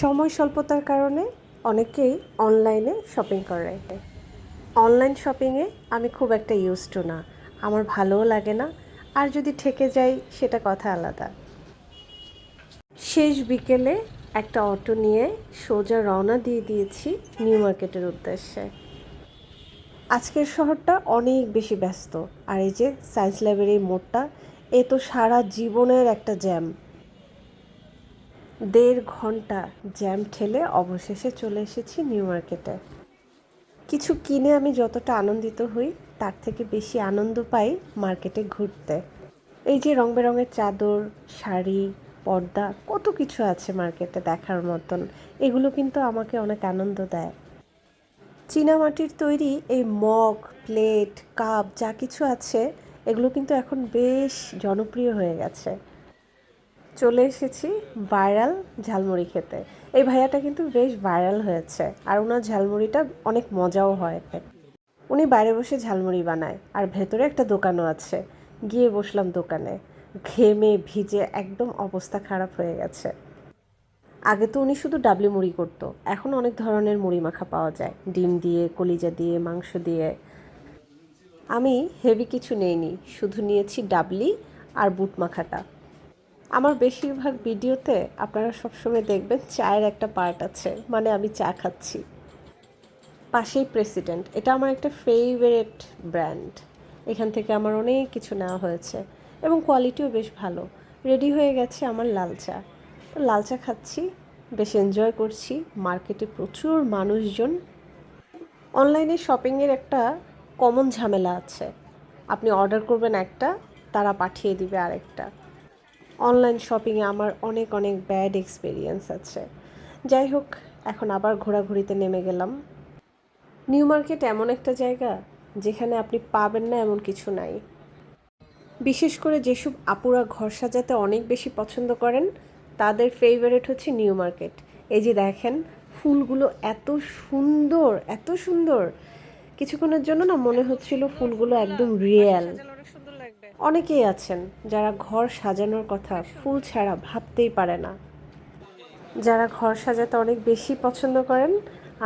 সময় স্বল্পতার কারণে অনেকেই অনলাইনে শপিং করে অনলাইন শপিংয়ে আমি খুব একটা ইউজ টু না। আমার ভালোও লাগে না। আর যদি ঠেকে যাই, সেটা কথা আলাদা। শেষ বিকেলে একটা অটো নিয়ে সোজা রওনা দিয়ে দিয়েছি নিউ মার্কেটের উদ্দেশ্যে। আজকের শহরটা অনেক বেশি ব্যস্ত। আর এই যে সায়েন্স ল্যাবের এই মোড়টা, এ তো সারা জীবনের একটা জ্যাম দেড় ঘণ্টা জ্যাম ঠেলে অবশেষে চলে এসেছি নিউ মার্কেটে। কিছু কিনে আমি যতটা আনন্দিত হই, তার থেকে বেশি আনন্দ পাই মার্কেটে ঘুরতে। এই যে রং বেরঙের চাদর, শাড়ি, পর্দা, কত কিছু আছে মার্কেটে দেখার মতন, এগুলো কিন্তু আমাকে অনেক আনন্দ দেয়। চীনামাটির তৈরি এই মগ, প্লেট, কাপ, যা কিছু আছে, এগুলো কিন্তু এখন বেশ জনপ্রিয় হয়ে গেছে। চলে এসেছি ভাইরাল ঝালমুড়ি খেতে। এই ভাইয়াটা কিন্তু বেশ ভাইরাল হয়েছে আর ওনার ঝালমুড়িটা অনেক মজাও হয়। উনি বাইরে বসে ঝালমুড়ি বানায় আর ভেতরে একটা দোকানও আছে। গিয়ে বসলাম দোকানে। ঘেমে ভিজে একদম অবস্থা খারাপ হয়ে গেছে। আগে তো উনি শুধু ডাবলি মুড়ি করতো, এখন অনেক ধরনের মুড়ি মাখা পাওয়া যায়। ডিম দিয়ে, কলিজা দিয়ে, মাংস দিয়ে। আমি হেভি কিছু নেইনি, শুধু নিয়েছি ডাবলি আর বুট মাখাটা। আমার বেশিরভাগ ভিডিওতে আপনারা সবসময় দেখবেন চায়ের একটা পার্ট আছে মানে আমি চা খাচ্ছি। পাশেই প্রেসিডেন্ট এটা আমার একটা ফেভারেট ব্র্যান্ড এখান থেকে আমার অনেক কিছু নেওয়া হয়েছে এবং কোয়ালিটিও বেশ ভালো। রেডি হয়ে গেছে আমার লাল চা। তো লাল চা খাচ্ছি, বেশ এনজয় করছি। মার্কেটে প্রচুর মানুষজন। অনলাইনে শপিংয়ের একটা কমন ঝামেলা আছে। আপনি অর্ডার করবেন একটা, তারা পাঠিয়ে দিবে আরেকটা। অনলাইন শপিংয়ে আমার অনেক অনেক ব্যাড এক্সপিরিয়েন্স আছে। যাই হোক, এখন আবার ঘোরাঘুরিতে নেমে গেলাম। নিউ মার্কেট এমন একটা জায়গা যেখানে আপনি পাবেন না এমন কিছু নাই। বিশেষ করে যেসব আপুরা ঘর সাজাতে অনেক বেশি পছন্দ করেন, তাদের ফেভারেট হচ্ছে নিউ মার্কেট এই যে দেখেন, ফুলগুলো এত সুন্দর এত সুন্দর। কিছুক্ষণের জন্য না মনে হচ্ছিল ফুলগুলো একদম রিয়েল অনেকেই আছেন যারা ঘর সাজানোর কথা ফুল ছাড়া ভাবতেই পারে না। যারা ঘর সাজাতে অনেক বেশি পছন্দ করেন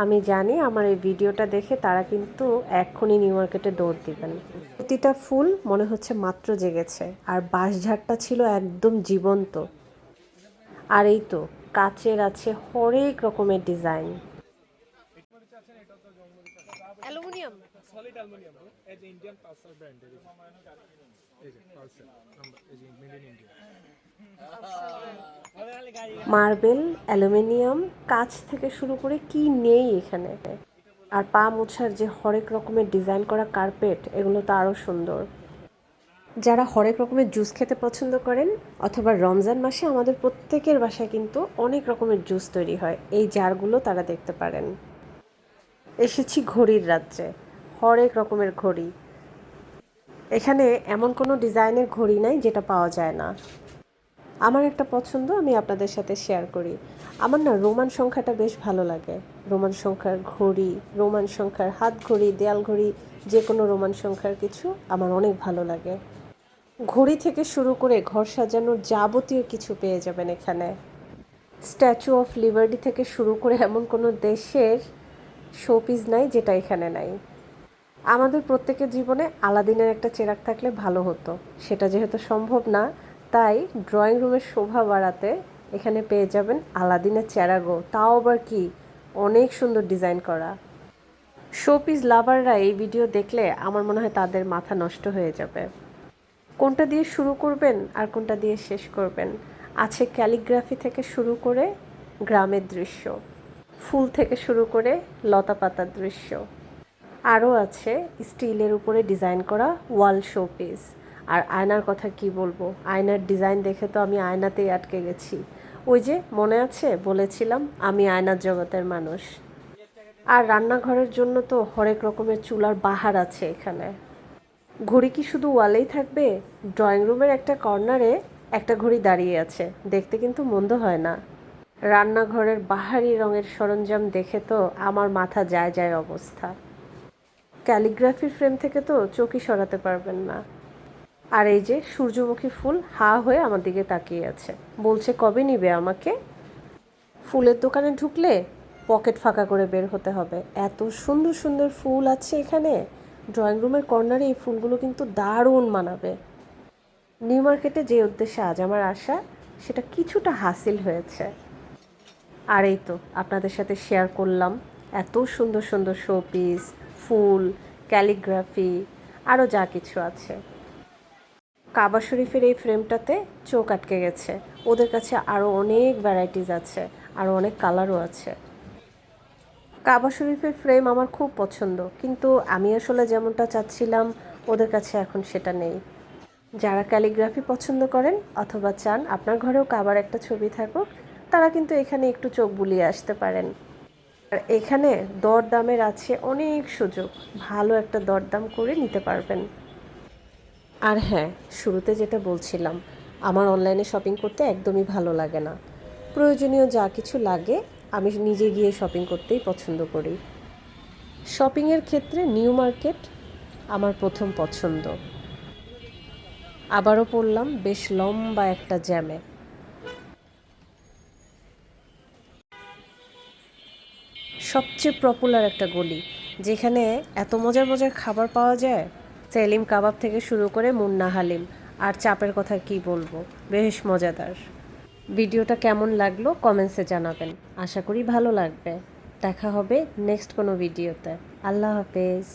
আমি জানি আমার এই ভিডিওটা দেখে তারা কিন্তু এক্ষুনি নিউ মার্কেটে দৌড় দিবেন। প্রতিটা ফুল মনে হচ্ছে মাত্র জেগেছে আর বাঁশঝাড়টা ছিল একদম জীবন্ত। আর এই তো কাচের আছে হরেক রকমের ডিজাইন। অ্যালুমিনিয়াম? সলিড অ্যালুমিনিয়াম এই যে ইন্ডিয়ান মার্বেল, অ্যালুমিনিয়াম, কাচ থেকে শুরু করে কি নেই এখানে? আর পা মোছার যে হরেক রকমের ডিজাইন করা কার্পেট, এগুলো তো আরও সুন্দর। যারা হরেক রকমের জুস খেতে পছন্দ করেন, অথবা রমজান মাসে আমাদের প্রত্যেকের বাসায় কিন্তু অনেক রকমের জুস তৈরি হয়। এই জারগুলো তারা দেখতে পারেন। এসেছি ঘড়ির রাজ্যে হরেক রকমের ঘড়ি। এখানে এমন কোনো ডিজাইনের ঘড়ি নাই যেটা পাওয়া যায় না। আমার একটা পছন্দ আমি আপনাদের সাথে শেয়ার করি। আমার না রোমান সংখ্যাটা বেশ ভালো লাগে। রোমান সংখ্যার ঘড়ি, রোমান সংখ্যার হাত ঘড়ি, দেয়াল ঘড়ি যে কোনো রোমান সংখ্যার কিছু আমার অনেক ভালো লাগে। ঘড়ি থেকে শুরু করে ঘর সাজানোর যাবতীয় কিছু পেয়ে যাবেন এখানে। স্ট্যাচু অফ লিবার্টি থেকে শুরু করে এমন কোনো দেশের শোপিস নাই যেটা এখানে নাই। আমাদের প্রত্যেকের জীবনে আলাদিনের একটা চেরাক থাকলে ভালো হতো। সেটা যেহেতু সম্ভব না, তাই ড্রয়িং রুমের শোভা বাড়াতে এখানে পেয়ে যাবেন আলাদিনের চেরাগো। তাও আবার কি? অনেক সুন্দর ডিজাইন করা। শোপিস লাভাররা এই ভিডিও দেখলে আমার মনে হয় তাদের মাথা নষ্ট হয়ে যাবে। কোনটা দিয়ে শুরু করবেন আর কোনটা দিয়ে শেষ করবেন? আছে ক্যালিগ্রাফি থেকে শুরু করে গ্রামের দৃশ্য, ফুল থেকে শুরু করে লতা পাতার দৃশ্য। আরও আছে স্টিলের উপরে ডিজাইন করা ওয়াল শোপিস। আর আয়নার কথা কি বলব? আয়নার ডিজাইন দেখে তো আমি আয়নাতেই আটকে গেছি। ওই যে মনে আছে? বলেছিলাম, আমি আয়নার জগতের মানুষ। আর রান্নাঘরের জন্য তো হরেক রকমের চুলার বাহার আছে এখানে। ঘড়ি কি শুধু ওয়ালেই থাকবে? ড্রয়িং রুমের একটা কর্নারে একটা ঘড়ি দাঁড়িয়ে আছে। দেখতে কিন্তু মন্দ হয় না। রান্নাঘরের বাহারি রঙের সরঞ্জাম দেখে তো আমার মাথা যায় যায় অবস্থা। ক্যালিগ্রাফির ফ্রেম থেকে তো চোখই সরাতে পারবেন না। আর এই যে সূর্যমুখী ফুল হা হয়ে আমার দিকে তাকিয়ে আছে। বলছে, কবে নিবে আমাকে? ফুলের দোকানে ঢুকলে পকেট ফাঁকা করে বের হতে হবে। এত সুন্দর সুন্দর ফুল আছে এখানে। ড্রয়িং রুমের কর্নারে এই ফুলগুলো কিন্তু দারুণ মানাবে। নিউ মার্কেটে যে উদ্দেশ্যে আজ আমার আসা সেটা কিছুটা হাসিল হয়েছে। আর এই তো, আপনাদের সাথে শেয়ার করলাম। এত সুন্দর সুন্দর শোপিস ফুল, ক্যালিগ্রাফি আরও যা কিছু আছে। কাবা শরীফের এই ফ্রেমটাতে চোখ আটকে গেছে। ওদের কাছে আরও অনেক ভ্যারাইটিস আছে আরও অনেক কালারও আছে। কাবা শরীফের ফ্রেম আমার খুব পছন্দ, কিন্তু আমি আসলে যেমনটা চাচ্ছিলাম, ওদের কাছে এখন সেটা নেই। যারা ক্যালিগ্রাফি পছন্দ করেন অথবা চান, আপনার ঘরেও কাবার একটা ছবি থাকুক, তারা কিন্তু এখানে একটু চোখ বুলিয়ে আসতে পারেন। আর এখানে দরদামের আছে অনেক সুযোগ। ভালো একটা দরদাম করে নিতে পারবেন। আর হ্যাঁ শুরুতে যেটা বলছিলাম, আমার অনলাইনে শপিং করতে একদমই ভালো লাগে না। প্রয়োজনীয় যা কিছু লাগে, আমি নিজে গিয়ে শপিং করতেই পছন্দ করি। শপিংয়ের ক্ষেত্রে নিউ মার্কেট আমার প্রথম পছন্দ। আবারও পড়লাম বেশ লম্বা একটা জ্যামে সবচেয়ে পপুলার একটা গলি, যেখানে এত মজার মজার খাবার পাওয়া যায়। সেলিম কাবাব থেকে শুরু করে মুন্না হালিম, আর চাপের কথা কি বলব, বেশ মজাদার। ভিডিওটা কেমন লাগল কমেন্টসে জানাবেন। আশা করি ভালো লাগবে। দেখা হবে নেক্সট কোনো ভিডিওতে। আল্লাহ হাফেজ।